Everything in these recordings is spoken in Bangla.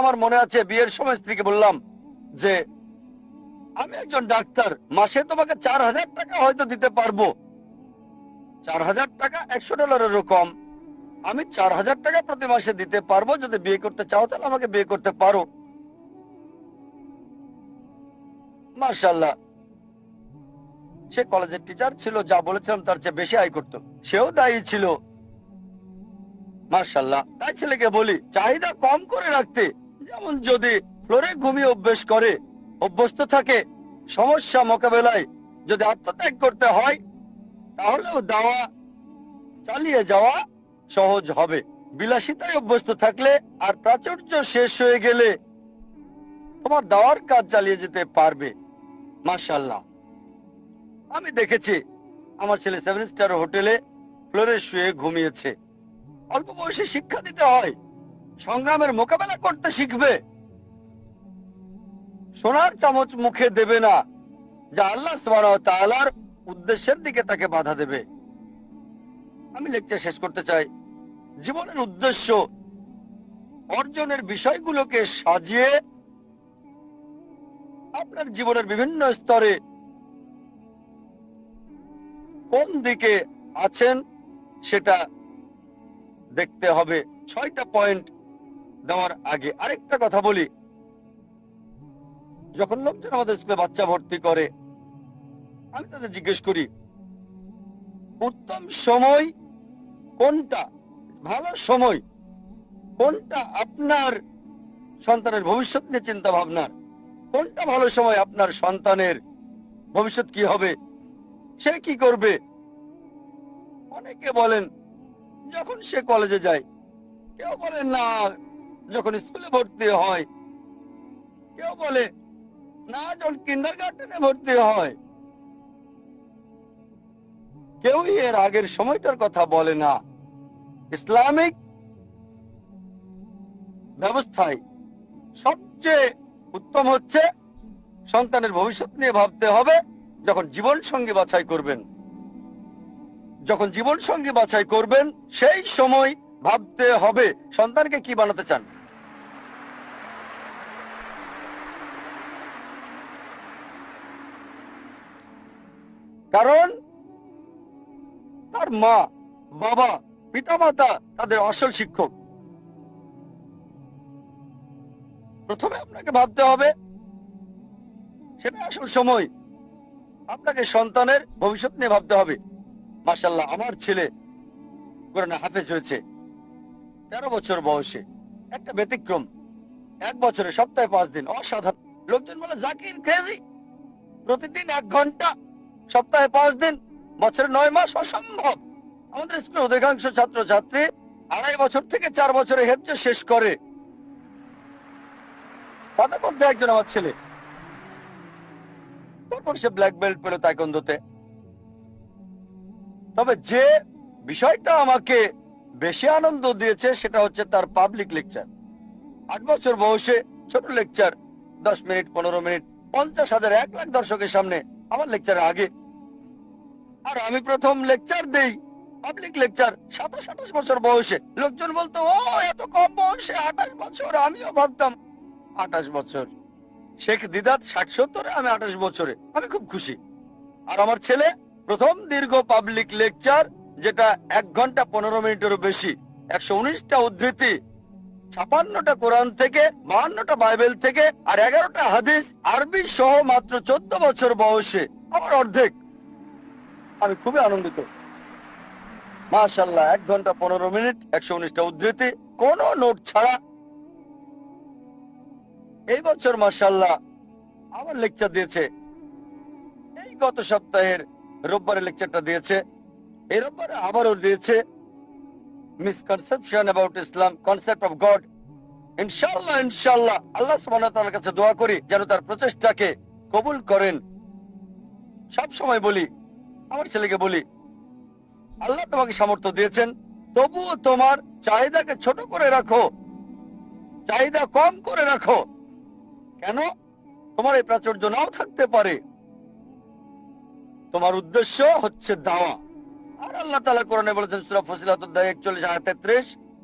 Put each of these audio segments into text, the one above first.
আমার মনে আছে, বিয়ের সময় স্ত্রীকে বললাম যে, আমি একজন ডাক্তার, মাসে তোমাকে চার হাজার টাকা হয়তো দিতে পারব। চার হাজার টাকা একশো ডলারেরও কম। আমি চার হাজার টাকা প্রতি মাসে দিতে পারব, যদি বিয়ে করতে চাও তাহলে আমাকে বিয়ে করতে পারো। মার্শাল্লাহ সে কলেজের টিচার ছিল, যা বলেছিলাম তার চেয়ে বেশি আয় করতো। সেও দায়ী ছিল। মার্শাল্লাহ তাই ছেলেকে বলি, চাহিদা কম করে রাখতে যেমন যদি ফ্লোরে ঘুমিয়ে অভ্যেস করে, অভ্যস্ত থাকে, সমস্যা মোকাবেলায় যদি আত্মত্যাগ করতে হয়, তাহলেও দাওয়া চালিয়ে যাওয়া সহজ হবে। বিলাসিতায় অভ্যস্ত থাকলে আর প্রাচুর্য শেষ হয়ে গেলে তোমার দাওয়ার কাজ চালিয়ে যেতে পারবে। মাশাল্লাহ আমি দেখেছি, আমার ছেলে সেভেন স্টার হোটেলে ফ্লোরে শুয়ে ঘুমিয়েছে। অল্প বয়সে শিক্ষা দিতে হয়। সংগ্রামের মোকাবেলা করতে শিখবে। সোনার চামচ মুখে দেবে না। যা আল্লাহ তাআলার উদ্দেশ্যের দিকে তাকে বাধা দেবে। আমি লেকচার শেষ করতে চাই। জীবনের উদ্দেশ্য অর্জনের বিষয়গুলোকে সাজিয়ে আপনার জীবনের বিভিন্ন স্তরে কোন দিকে আছেন সেটা দেখতে হবে। ছয়টা পয়েন্ট দেওয়ার আগে আরেকটা কথা বলি। যখন লোকজন আমাদের স্কুলে বাচ্চা ভর্তি করে, আমি তাদের জিজ্ঞেস করি, উত্তম সময় কোনটা? ভালো সময় কোনটা আপনার সন্তানের ভবিষ্যৎ নিয়ে চিন্তা ভাবনার কোনটা ভালো সময় আপনার সন্তানের ভবিষ্যৎ কি হবে? সে কি করবে? অনেকে বলেন, যখন সে কলেজে যায়, কেউ বলেন না যখন স্কুলে ভর্তি হয়, কেউ বলে, না, যখন কিন্ডার গার্ডেনে ভর্তি হয়। কেউই এর আগের সময়টার কথা বলে না। ইসলামিক ব্যবস্থায় সবচেয়ে উত্তম হচ্ছে সন্তানের ভবিষ্যৎ নিয়ে ভাবতে হবে, যখন জীবন সঙ্গী বাছাই করবেন। যখন জীবন সঙ্গী বাছাই করবেন, সেই সময় ভাবতে হবে সন্তানকে কি বানাতে চান। কারণ তার মা, বাবা, পিতামাতা তাদের আসল শিক্ষক। প্রথমে আপনাকে ভাবতে হবে, সেটা আসল সময়। আপনাকে সন্তানের ভবিষ্যৎ নিয়ে ভাবতে হবে। মাসাল্লাহ আমার ছেলে কোরআনে হাফেজ হয়েছে, তেরো বছর বয়সে। একটা ব্যতিক্রম, এক বছরে সপ্তাহে পাঁচ দিন, অসাধারণ। লোকজন বলে, জাকির ক্রেজি প্রতিদিন এক ঘণ্টা সপ্তাহে পাঁচ দিন, বছরে নয় মাস অসম্ভব। আমাদের স্কুলের অধিকাংশ ছাত্র ছাত্রী আড়াই বছর থেকে চার বছরে হেফজে শেষ করে। তাদের মধ্যে একজন আমার ছেলে। তারপর সে ব্ল্যাক বেল্ট পেল তাইকন্দোতে তবে যে বিষয়টা আমাকে বেশি আনন্দ দিয়েছে সেটা হচ্ছে তার পাবলিক লেকচার আট বছর বয়সে ছোট লেকচার দশ মিনিট, পনেরো মিনিট, পঞ্চাশ হাজার, এক লাখ দর্শকের সামনে আমার লেকচারের আগে আর আমি প্রথম লেকচার দেই। পাবলিক লেকচার সাতাশ, আঠাশ বছর বয়সে। লোকজন বলতো, ও, এত কম বয়সে, আঠাশ বছর, আমিও ভাবতাম। আঠাশ বছর। শেখ দিদাত ষাট সত্তরে, আমি আঠাশ বছরে। আমি খুব খুশি। আর আমার ছেলে, প্রথম দীর্ঘ পাবলিক লেকচার যেটা এক ঘণ্টা পনেরো মিনিটেরও বেশি। একশো উনিশটা উদ্ধৃতি, ছাপান্নটা কোরআন থেকে, বাহান্নটা বাইবেল থেকে, আর এগারোটা হাদিস, আরবি সহ মাত্র চোদ্দ বছর বয়সে। আমার অর্ধেক। আমি খুবই আনন্দিত। মাশাল্লাহ এক ঘণ্টা পনেরো মিনিট, একশো উনিশটা উদ্ধৃতি, কোনো নোট ছাড়া। এই বছর মাশাল্লাহ আমার লেকচার দিয়েছে। এই গত সপ্তাহের রোববারে লেকচারটা দিয়েছে। এই রোববারে আবারও দিয়েছে misconception about Islam concept of God ইনশাল্লাহ ইনশাল্লাহ আল্লাহ ওয়া কাছে দোয়া করি, যেন তার প্রচেষ্টাকে কবুল করেন। সব সময় বলি আমার ছেলেকে বলি, আল্লাহ তোমাকে সামর্থ্য দিয়েছেন, তবুও তোমার চাহিদাকে ছোট করে রাখো, চাহিদা কম করে রাখো। কেন? তোমার এই প্রাচুর্য নাও থাকতে পারে। তোমার উদ্দেশ্য হচ্ছে দাওয়া। আর আল্লাহ তালা কোরআনে বলেছেন, সূরা ফসিলাতুদ দায় 41 আয়াত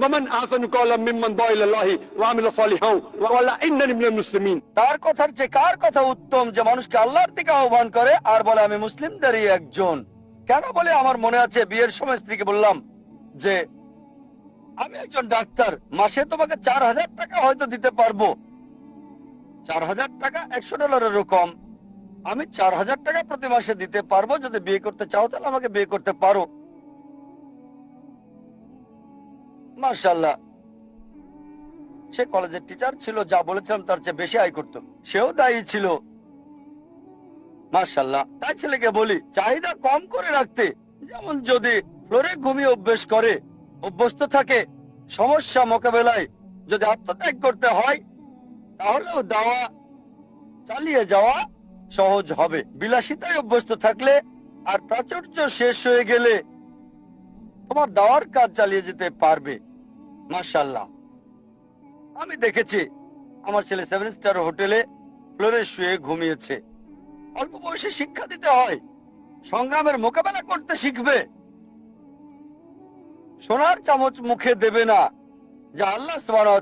ওয়ামান আহসানু কাওলাম মিম্মান দাআ ইলাল্লাহি ওয়া আমিলা সালিহাও ওয়া ক্বালা ইন্নানি মিনাল মুসলিমিন তার কথার চেয়ে কার কথা উত্তম যে মানুষকে আল্লাহর দিকে আহ্বান করে আর বলে, আমি মুসলিমদেরই একজন কেন বলে? আমার মনে আছে বিয়ের সময় স্ত্রীকে বললাম যে, আমি একজন ডাক্তার, মাসে তোমাকে চার হাজার টাকা হয়তো দিতে পারব। চার হাজার টাকা একশো ডলারের কম আমি চার হাজার টাকা প্রতি মাসে দিতে পারব। যদি বিয়ে করতে চাও তাহলে আমাকে বিয়ে করতে পারো। মার্শাল্লাহ সে কলেজের টিচার ছিল, যা বলেছিলাম তার চেয়ে বেশি আয় করত। সেও দায়ী ছিল। মার্শাল্লাহ তাই ছেলেকে বলি, চাহিদা কম করে রাখতে, যেমন যদি ফ্লোরে ঘুমিয়ে অভ্যেস করে, অভ্যস্ত থাকে, সমস্যা মোকাবেলায় যদি আত্মত্যাগ করতে হয়, তাহলেও দাওয়া চালিয়ে যাওয়া সহজ হবে। বিলাসিতায় অভ্যস্ত থাকলে আর প্রাচুর্য শেষ হয়ে গেলে তোমার দাওয়ার কাজ চালিয়ে যেতে পারবে। মার্শাল্লাহ আমি দেখেছি, আমার ছেলে সেভেন স্টার হোটেলে ফ্লোরে শুয়ে ঘুমিয়েছে। অল্প বয়সে শিক্ষা দিতে হয়, সংগ্রামের মোকাবেলা করতে শিখবে। সোনার চামচ মুখে দেবে না, যা আল্লাহ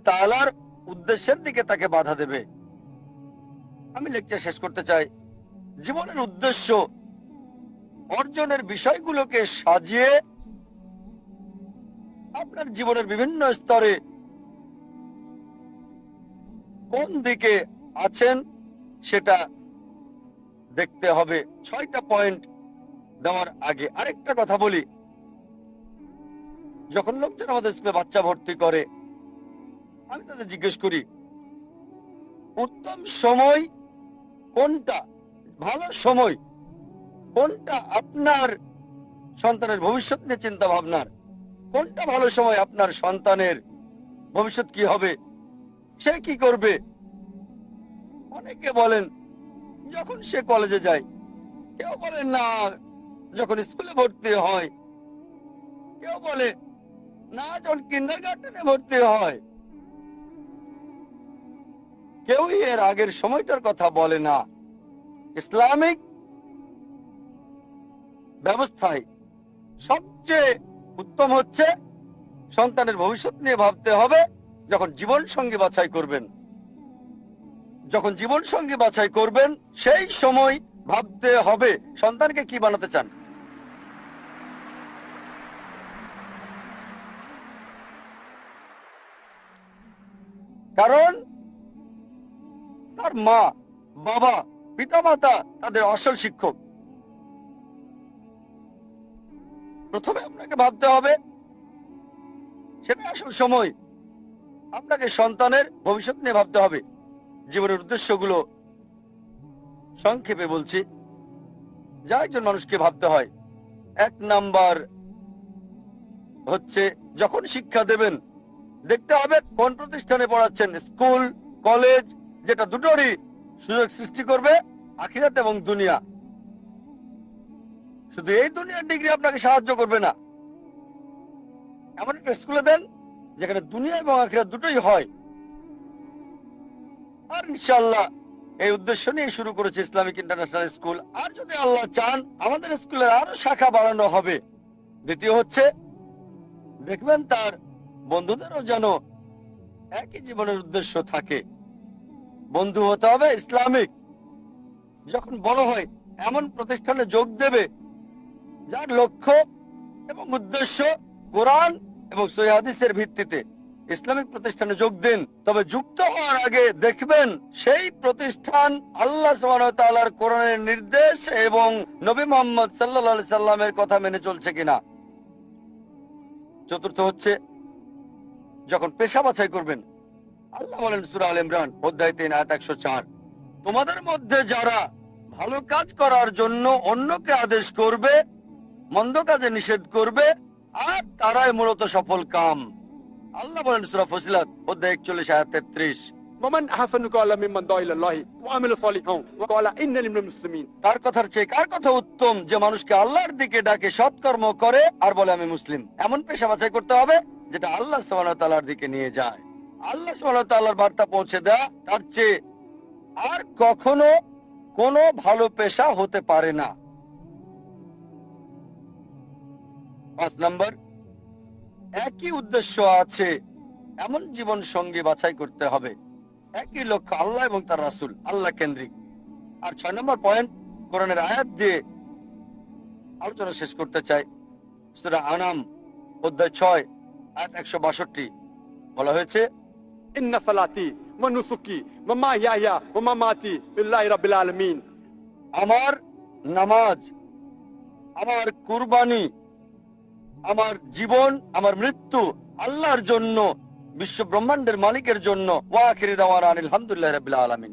তাআলার উদ্দেশ্যের দিকে তাকে বাধা দেবে। আমি লেকচার শেষ করতে চাই। জীবনের উদ্দেশ্য, অর্জনের বিষয়গুলোকে সাজিয়ে আপনার জীবনের বিভিন্ন স্তরে কোন দিকে আছেন সেটা দেখতে হবে। ছয়টা পয়েন্ট দেওয়ার আগে আরেকটা কথা বলি। যখন লোকজন আমাদের স্কুলে বাচ্চা ভর্তি করে, আমি তাদের জিজ্ঞেস করি, উত্তম সময় কোনটা? ভালো সময় কোনটা আপনার সন্তানের ভবিষ্যৎ নিয়ে চিন্তা ভাবনার কোনটা ভালো সময় আপনার সন্তানের ভবিষ্যৎ কি হবে? সে কি করবে? অনেকে বলেন, যখন সে কলেজে যায়, কেউ বলে, না, যখন স্কুলে ভর্তি হয়। কেউ বলে, না, যখন কিন্ডার গার্ডেনে ভর্তি হয়। কেউই এর আগের সময়টার কথা বলে না। ইসলামিক ব্যবস্থায় সবচেয়ে উত্তম হচ্ছে সন্তানের ভবিষ্যৎ নিয়ে ভাবতে হবে, যখন জীবন সঙ্গী বাছাই করবেন। যখন জীবন সঙ্গী বাছাই করবেন, সেই সময় ভাবতে হবে, সন্তানকে কি বানাতে চান? কারণ তার মা, বাবা, পিতামাতা তাদের আসল শিক্ষক। প্রথমে আপনাকে ভাবতে হবে, সেটা আসল সময়। আপনাকে সন্তানের ভবিষ্যৎ নিয়ে ভাবতে হবে। জীবনের উদ্দেশ্যগুলো সংক্ষেপে বলছি। যা একজন মানুষকে ভাবতে হয়। এক নাম্বার হচ্ছে, যখন শিক্ষা দেবেন, দেখতে হবে কোন প্রতিষ্ঠানে পড়াচ্ছেন। স্কুল, কলেজ, যেটা দুটোরই সুযোগ সৃষ্টি করবে, আখিরাত এবং দুনিয়া। শুধু এই দুনিয়ার ডিগ্রি আপনাকে সাহায্য করবে না। এমন একটা স্কুলে দেন, যেখানে দুনিয়া এবং আখিরাত দুটোই হয়। আর ইনশাল্লাহ এই উদ্দেশ্য নিয়ে শুরু করেছে ইসলামিক ইন্টারন্যাশনাল স্কুল আর যদি আল্লাহ চান, আমাদের স্কুলের আরও শাখা বাড়ানো হবে। দ্বিতীয় হচ্ছে, দেখবেন তার বন্ধুদেরও যেন একই জীবনের উদ্দেশ্য থাকে। বন্ধু হতে হবে ইসলামিক। যখন বড় হয়, এমন প্রতিষ্ঠানে যোগ দেবে যার লক্ষ্য এবং উদ্দেশ্য কোরআন এবং সৈহাদিসের ভিত্তিতে ইসলামিক প্রতিষ্ঠানে যোগ দিন। তবে যুক্ত হওয়ার আগে দেখবেন সেই প্রতিষ্ঠান আল্লাহ কোরআনের নির্দেশ এবং নবী মোহাম্মদ সাল্লাল্লাহু সাল্লামের কথা মেনে চলছে কিনা। চতুর্থ হচ্ছে, যখন পেশা বাছাই করবেন, আল্লাহ বলেন সূরা আল ইমরান, অধ্যায় 3 আয়াত 104 তোমাদের মধ্যে যারা ভালো কাজ করার জন্য অন্যকে আদেশ করবে মন্দ কাজে নিষেধ করবে আর তারাই মূলত সফল কাম। আল্লাহ বলেন সুরা ফসিলাত অধ্যায় একচল্লিশ আয়াত তেত্রিশ। তার কথার চেয়ে কার কথা উত্তম যে মানুষকে আল্লাহর দিকে ডাকে সৎকর্ম করে আর বলে আমি মুসলিম এমন পেশা বাছাই করতে হবে যেটা আল্লাহ সালার দিকে নিয়ে যায়। আল্লাহ সাল্লাহ বার্তা পৌঁছে দেয়া তার চেয়ে আর কখনো কোনো ভালো পেশা হতে পারে না। পাঁচ নম্বর একই উদ্দেশ্য আছে এমন জীবন সঙ্গী বাছাই করতে হবে। একই লক্ষ্য আল্লাহ এবং তার রাসুল আল্লাহ কেন্দ্রিক। আর ছয় নম্বর পয়েন্ট কোরআনের আয়াত দিয়ে আলোচনা শেষ করতে চাই। সুরা আনাম অধ্যায় ছয় আয়াত একশো বাষট্টি। বলা হয়েছে আমার নামাজ আমার কুরবানি আমার জীবন, আমার মৃত্যু আল্লাহর জন্য, বিশ্ব ব্রহ্মাণ্ডের মালিকের জন্য ওয়াখিরি আলহামদুলিল্লাহ রাব্বিল আলামিন।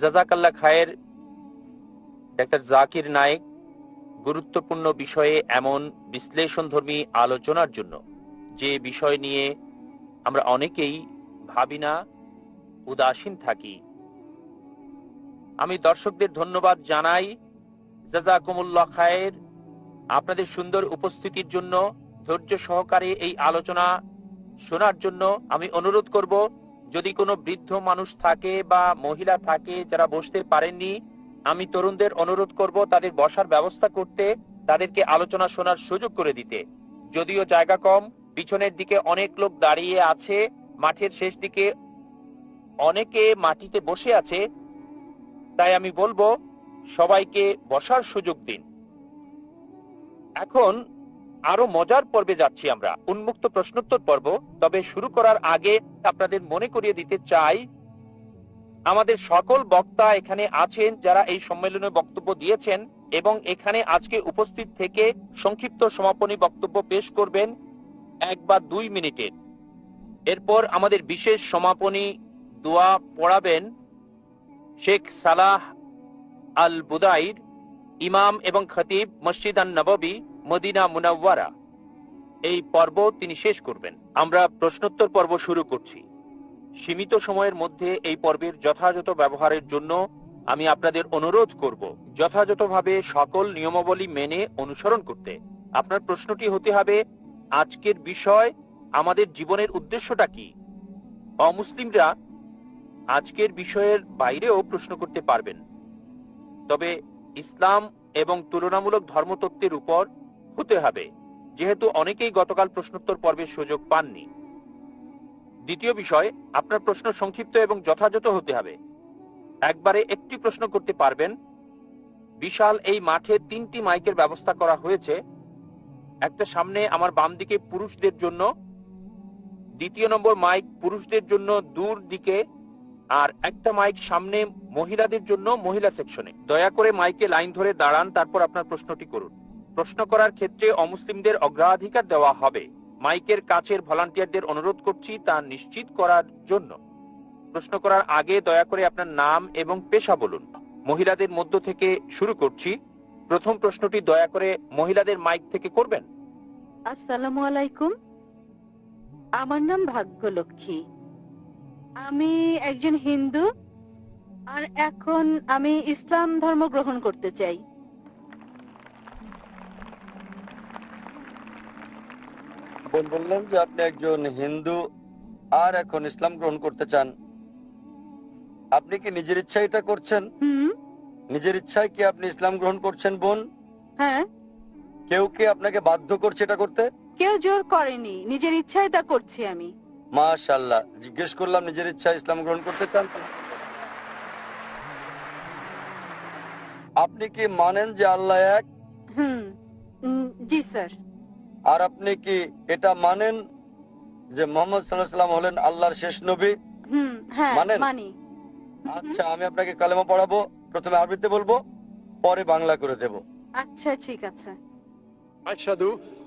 জাজাকাল্লা খায়ের ডাক্তার জাকির নায়েক গুরুত্বপূর্ণ বিষয়ে এমন বিশ্লেষণধর্মী আলোচনার জন্য যে বিষয় নিয়ে আমরা অনেকেই ভাবি না উদাসীন থাকি। আমি দর্শকদের ধন্যবাদ জানাই। জাজাকুমুল্লাহ খায়ের। আপনাদের সুন্দর উপস্থিতির জন্য ধৈর্য সহকারে এই আলোচনা শোনার জন্য আমি অনুরোধ করব, যদি কোনো বৃদ্ধ মানুষ থাকে বা মহিলা থাকে যারা বসতে পারেননি, আমি তরুণদের অনুরোধ করব তাদের বসার ব্যবস্থা করতে, তাদেরকে আলোচনা শোনার সুযোগ করে দিতে। যদিও জায়গা কম, পিছনের দিকে অনেক লোক দাঁড়িয়ে আছে, মাঠের শেষ দিকে অনেকে মাটিতে বসে আছে, তাই আমি বলব সবাইকে বসার সুযোগ দিন। এখন আরও মজার পর্বে যাচ্ছি আমরা। উন্মুক্ত প্রশ্নোত্তর পর্ব, তবে শুরু করার আগে আপনাদের মনে করিয়ে দিতে চাই, আমাদের সকল বক্তা এখানে আছেন যারা এই সম্মেলনে বক্তব্য দিয়েছেন এবং এখানে আজকে উপস্থিত থেকে সংক্ষিপ্ত সমাপনী বক্তব্য পেশ করবেন এক বা দুই মিনিটের। এরপর আমাদের বিশেষ সমাপনী দোয়া পড়াবেন শেখ সালাহ আল বুদাইর ইমাম এবং খতিব মসজিদ আন নববী মদিনা মুনাওয়ারা। এই পর্ব তিনি শেষ করবেন। আমরা প্রশ্নোত্তর পর্ব শুরু করছি। সীমিত সময়ের মধ্যে এই পর্বের যথাযথ ব্যবহারের জন্য আমি আপনাদের অনুরোধ করব যথাযথভাবে সকল নিয়মাবলী মেনে অনুসরণ করতে। আপনার প্রশ্নটি হতে হবে, আজকের বিষয় আমাদের জীবনের উদ্দেশ্যটা কি? অমুসলিমরা আজকের বিষয়ের বাইরেও প্রশ্ন করতে পারবেন। তবে ইসলাম এবং তুলনামূলক ধর্মতত্ত্বের উপর হতে হবে, যেহেতু অনেকেই গতকাল প্রশ্নোত্তর পর্বের সুযোগ পাননি। দ্বিতীয় বিষয়, আপনার প্রশ্ন সংক্ষিপ্ত এবং যথাযথ হতে হবে। একবারে একটি প্রশ্ন করতে পারবেন, বিশাল এই মাঠে তিনটি মাইকের ব্যবস্থা করা হয়েছে, একটা সামনে আমার বাম দিকে পুরুষদের জন্য, দ্বিতীয় নম্বর মাইক পুরুষদের জন্য, দূর দিকে আর একটা মাইক সামনে মহিলাদের জন্য মহিলা সেকশনে। দয়া করে মাইকে লাইন ধরে দাঁড়ান, তারপর আপনার প্রশ্নটি করুন। প্রশ্ন করার ক্ষেত্রে অমুসলিমদের অগ্রাধিকার দেওয়া হবে। মাইকের কাছের ভলান্টিয়ারদের অনুরোধ করছি তা নিশ্চিত করার জন্য। প্রশ্ন করার আগে দয়া করে আপনার নাম এবং পেশা বলুন। মহিলাদের মধ্য থেকে শুরু করছি। প্রথম প্রশ্নটি দয়া করে মহিলাদের মাইক থেকে করবেন? আসসালামু আলাইকুম। আমার নাম ভাগ্যলক্ষ্মী। আমি একজন হিন্দু আর এখন আমি ইসলাম ধর্ম গ্রহণ করতে চাই। বোন বললেন যে আপনি একজন হিন্দু আর এখন ইসলাম গ্রহণ করতে চান। আপনি কি নিজের ইচ্ছায় এটা করছেন? হুম। নিজের ইচ্ছায় কি আপনি ইসলাম গ্রহণ করছেন বোন? হ্যাঁ। কেউ কি আপনাকে বাধ্য করছে এটা করতে? কেউ জোর করেনি। নিজের ইচ্ছায় তা করছি আমি। মাশাল্লাহ জিজ্ঞেস করলাম নিজের ইচ্ছায় ইসলাম গ্রহণ করতে চান আপনি কি মানেন যে আল্লাহ এক? জি স্যার। আর আপনি কি এটা মানেন যে মোহাম্মদ সাল্লাহ সাল্লাম হলেন আল্লাহর শেষ নবী? হুম হ্যাঁ মানেন? আচ্ছা আমি আপনাকে কালেমা পড়াবো প্রথমে আরবিতে বলব পরে বাংলা করে দেব। আচ্ছা ঠিক আছে। আশহাদু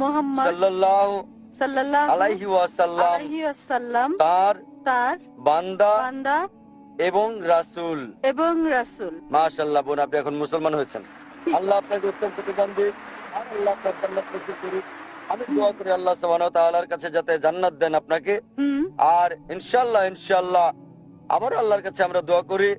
মোহাম্মদ সাল্লাল্লাহু সাল্লাল্লাহু আলাইহি ওয়াসাল্লাম আলাইহি ওয়াসাল্লাম তার তার বান্দা বান্দা এবং রাসূল। এবং রাসূল। মাশাআল্লাহ বোন আপনি এখন মুসলমান হয়েছেন। আল্লাহ আপনাকে উত্তম প্রতিদান দিক আর আল্লাহ আপনার জান্নাত নসিব করুক। আমি দোয়া করি আল্লাহ সুবহানাহু তাআলার কাছে যাতে জান্নাত দেন আপনাকে। আর ইনশাআল্লাহ ইনশাআল্লাহ আবার আল্লাহর কাছে আমরা দোয়া করি।